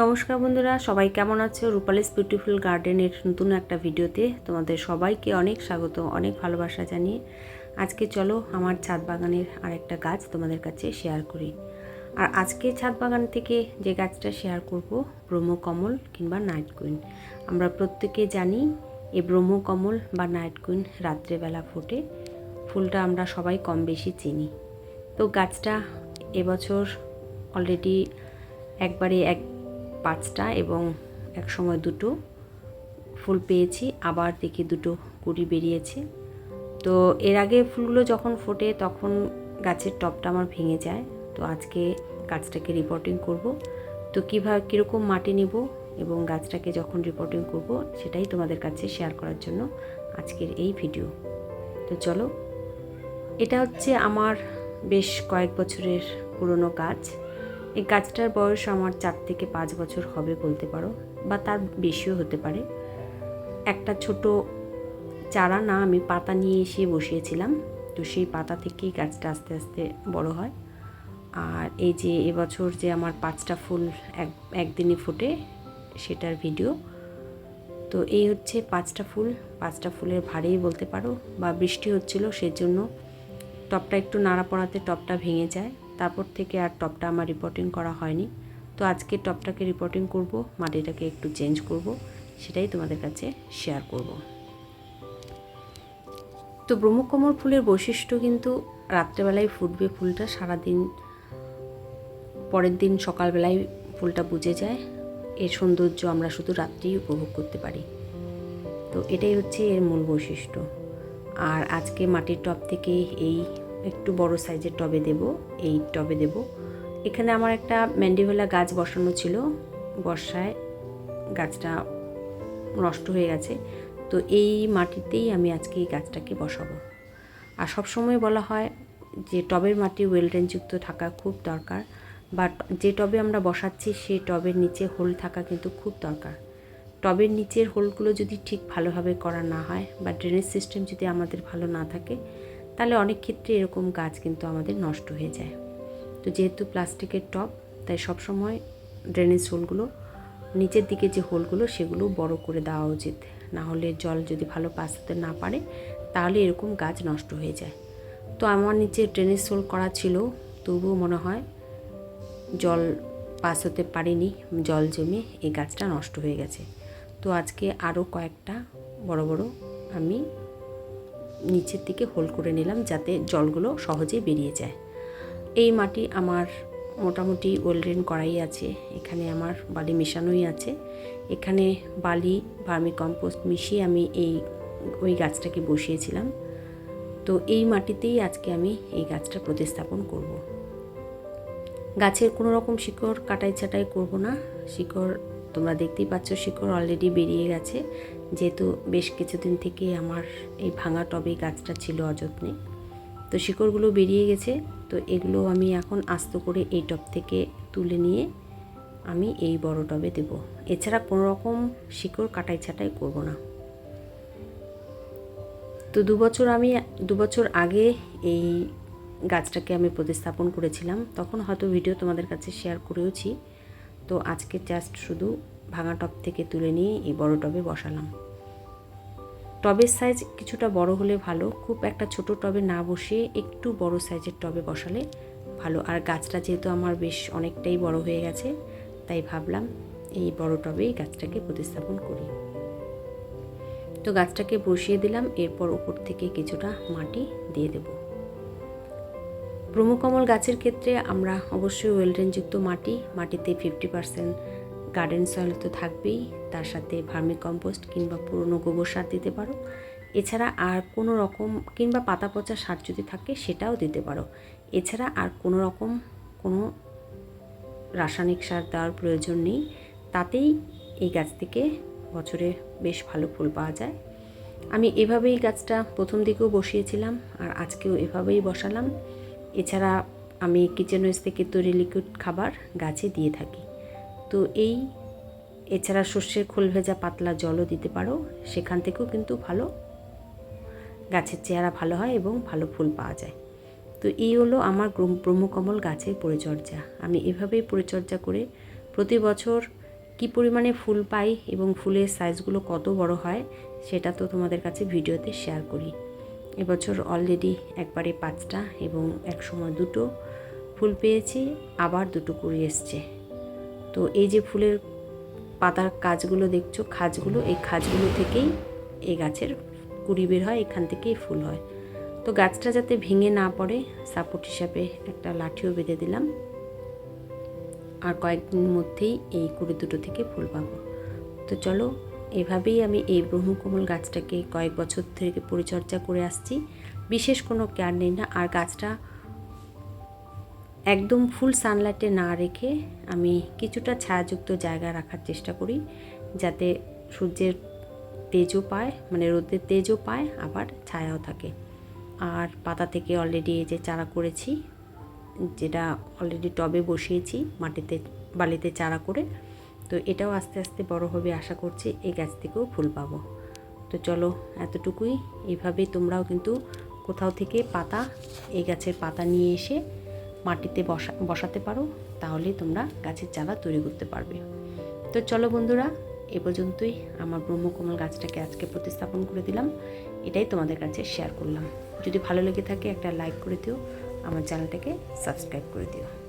নমস্কার বন্ধুরা, সবাই কেমন আছো? রূপালিস বিউটিফুল গার্ডেনের নতুন একটা ভিডিওতে তোমাদের সবাইকে অনেক স্বাগত, অনেক ভালোবাসা জানিয়ে। আজকে চলো আমার ছাদ বাগানের আরেকটা গাছ তোমাদের কাছে শেয়ার করি। আর আজকে ছাদ বাগান থেকে যে গাছটা শেয়ার করব, ব্রহ্মকমল কিংবা নাইট কুইন আমরা প্রত্যেকে জানি এই ব্রহ্মকমল বা নাইট কুইন রাত্রেবেলা ফোটে, ফুলটা আমরা সবাই কম বেশি চিনি। তো গাছটা এবছর অলরেডি একবারে এক পাঁচটা এবং এক সময় দুটো ফুল পেয়েছি, আবার দেখি দুটো কুড়ি বেরিয়েছে। তো এর আগে ফুলগুলো যখন ফোটে তখন গাছের টপটা আমার ভেঙে যায়। তো আজকে গাছটাকে রিপোর্টিং করব। তো কীভাবে কীরকম মাটি নিব এবং গাছটাকে যখন রিপোর্টিং করব সেটাই তোমাদের কাছে শেয়ার করার জন্য আজকের এই ভিডিও তো চলো, এটা হচ্ছে আমার বেশ কয়েক বছরের পুরনো গাছ এই গাছটার বয়স আমার চার থেকে পাঁচ বছর হবে বলতে পারো, বা তার বেশিও হতে পারে। একটা ছোট চারা না আমি পাতা নিয়ে এসে বসিয়েছিলাম, তো সেই পাতা থেকেই গাছটা আস্তে আস্তে বড় হয়। আর এই যে এবছর যে আমার পাঁচটা ফুল এক একদিনই ফোটে সেটার ভিডিও, তো এই হচ্ছে পাঁচটা ফুল। পাঁচটা ফুলের ভারেই বলতে পারো, বা বৃষ্টি হচ্ছিল সেজন্য টপটা একটু নাড়া পড়াতে টপটা ভেঙে যায়। তারপর থেকে আর টপটা আমার রিপোর্টিং করা হয়নি। তো আজকে টপটাকে রিপোর্টিং করব, মাটিটাকে একটু চেঞ্জ করব, সেটাই তোমাদের কাছে শেয়ার করব। তো ব্রহ্মকমল ফুলের বৈশিষ্ট্য কিন্তু রাত্রেবেলায় ফুটবে ফুলটা, সারাদিন পরের দিন সকালবেলায় ফুলটা বুঝে যায়। এর সৌন্দর্য আমরা শুধু রাত্রেই উপভোগ করতে পারি। তো এটাই হচ্ছে এর মূল বৈশিষ্ট্য। আর আজকে মাটির টব থেকে এই একটু বড় সাইজের টবে দেব, এই টবে দেব। এখানে আমার একটা ম্যান্ডিভেলা গাছ বসানো ছিল, বর্ষায় গাছটা নষ্ট হয়ে গেছে। তো এই মাটিতেই আমি আজকে এই গাছটাকে বসাবো। আর সবসময় বলা হয় যে টবের মাটি ওয়েল ড্রেনযুক্ত থাকা খুব দরকার বা যে টবে আমরা বসাচ্ছি সেই টবের নিচে হোল থাকা কিন্তু খুব দরকার। টবের নিচের হোলগুলো যদি ঠিক ভালোভাবে করা না হয় বা ড্রেনেজ সিস্টেম যদি আমাদের ভালো না থাকে তাহলে অনেক ক্ষেত্রে এরকম গাছ কিন্তু আমাদের নষ্ট হয়ে যায়। তো যেহেতু প্লাস্টিকের টব, তাই সবসময় ড্রেনেজ হোলগুলো নিচের দিকে যে হোলগুলো সেগুলো বড় করে দেওয়া উচিত। না হলে জল যদি ভালো পাস হতে না পারে, তাহলে এরকম গাছ নষ্ট হয়ে যায়। তো আমার নিচে ড্রেনেজ হোল করা ছিল, তবুও মনে হয় জল পাস হতে পারেনি, জল জমে এই গাছটা নষ্ট হয়ে গেছে। তো আজকে আরও কয়েকটা বড় বড় আমি নিচের দিকে হোল করে নিলাম যাতে জলগুলো সহজে বেরিয়ে যায়। এই মাটি আমার মোটামুটি ওয়েলড্রেন করাই আছে। এখানে আমার বালি মেশানোই আছে। এখানে বালি, ভার্মি কম্পোস্ট মিশিয়ে আমি এই, ওই গাছটাকে বসিয়েছিলাম। তো এই মাটিতেই আজকে আমি এই গাছটা প্রতিস্থাপন করব। গাছের কোনো রকম শিকড় কাটাই ছাটাই করব না। শিকড় তোমরা দেখতেই পাচ্ছ, শিকড় অলরেডি বেরিয়ে গেছে। যেহেতু বেশ কিছুদিন থেকে আমার এই ভাঙা টবে গাছটা ছিল অযত্নে। তো শিকড়গুলো বেরিয়ে গেছে, তো এগুলো আমি এখন আস্ত করে এই টব থেকে তুলে নিয়ে আমি এই বড় টবে দেব। এছাড়া কোনো রকম শিকড় কাটাই ছাটাই করব না। তো দু বছর আমি, দু বছর আগে এই গাছটাকে আমি প্রতিস্থাপন করেছিলাম। তখন হয়তো ভিডিও তোমাদের কাছে শেয়ার করেওছি। তো আজকে জাস্ট শুধু ভাঙা টব থেকে তুলে নিয়ে এই বড় টবে বসালাম। টবের সাইজ কিছুটা বড় হলে ভালো, খুব একটা ছোট টবে না বসিয়ে একটু বড় সাইজের টবে বসালে ভালো। আর গাছটা যেহেতু আমার বেশ অনেকটাই বড় হয়ে গেছে, তাই ভাবলাম এই বড় টবেই গাছটাকে প্রতিস্থাপন করি। তো গাছটাকে বসিয়ে দিলাম, এরপর উপর থেকে কিছুটা মাটি দিয়ে দেব। ব্রহ্মকমল গাছের ক্ষেত্রে আমরা অবশ্যই ওয়েলড্রেনযুক্ত মাটি, মাটিতে ফিফটি পার্সেন্ট গার্ডেন সয়েল তো থাকবেই, তার সাথে ভার্মি কম্পোস্ট কিংবা পুরনো গোবর সার দিতে পারো। এছাড়া আর কোনো রকম কিংবা পাতা পচা সার যদি থাকে সেটাও দিতে পারো। এছাড়া আর কোনো রকম কোনো রাসায়নিক সার দেওয়ার প্রয়োজন নেই। তাতেই এই গাছ থেকে বছরে বেশ ভালো ফুল পাওয়া যায়। আমি এভাবেই গাছটা প্রথম দিকেও বসিয়েছিলাম আর আজকেও এভাবেই বসালাম। এছাড়া আমি কিচেন ওয়েস্ট থেকে তৈরি লিকুইড খাবার গাছে দিয়ে থাকি। তো এই, এছাড়া শস্যের খোল ভেজা পাতলা জলও দিতে পারো। সেখান থেকেও কিন্তু ভালো, গাছের চেহারা ভালো হয় এবং ভালো ফুল পাওয়া যায়। তো এই হলো আমার ব্রহ্মকমল গাছের পরিচর্যা। আমি এভাবেই পরিচর্যা করে প্রতি বছর কি পরিমাণে ফুল পাই এবং ফুলের সাইজগুলো কত বড় হয়, সেটা তো তোমাদের কাছে ভিডিওতে শেয়ার করি। এবছর অলরেডি একবারে পাঁচটা এবং এক সময় দুটো ফুল পেয়েছি, আবার দুটো কুড়ি এসছে। তো এই যে ফুলের পাতার কাজগুলো দেখছ, খাজগুলো, এই খাজগুলো থেকেই এই গাছের কুড়ি বের হয়, এখান থেকেই ফুল হয়। তো গাছটা যাতে ভেঙে না পড়ে সাপোর্ট হিসাবে একটা লাঠিও বেঁধে দিলাম। আর কয়েকদিনের মধ্যেই এই কুড়ি দুটো থেকে ফুল পাবো। তো চলো, এভাবেই আমি এই ব্রহ্মকমল গাছটাকে কয়েক বছর থেকে পরিচর্যা করে আসছি। বিশেষ কোনো কেয়ার নেই না, আর গাছটা একদম ফুল সানলাইটে না রেখে আমি কিছুটা ছায়াযুক্ত জায়গা রাখার চেষ্টা করি, যাতে সূর্যের তেজও পায় মানে রোদের তেজও পায়, আবার ছায়াও থাকে। আর পাতা থেকে অলরেডি এই যে চারা করেছি, যেটা অলরেডি টবে বসিয়েছি, মাটিতে, বালিতে চারা করে, তো এটাও আস্তে আস্তে বড় হবে আশা করছি এই গাছ থেকেও ফুল পাবো। তো চলো, এতটুকুই। এইভাবে তোমরাও কিন্তু কোথাও থেকে পাতা, এই গাছের পাতা নিয়ে এসে মাটিতে বসা, বসাতে পারো, তাহলে তোমরা গাছের চারা তৈরি করতে পারবে। তো চলো বন্ধুরা, এ পর্যন্তই আমার ব্রহ্মকমল গাছটাকে আজকে প্রতিস্থাপন করে দিলাম। এটাই তোমাদের কাছে শেয়ার করলাম। যদি ভালো লেগে থাকে একটা লাইক করে দিও, আমার চ্যানেলটাকে সাবস্ক্রাইব করে দিও।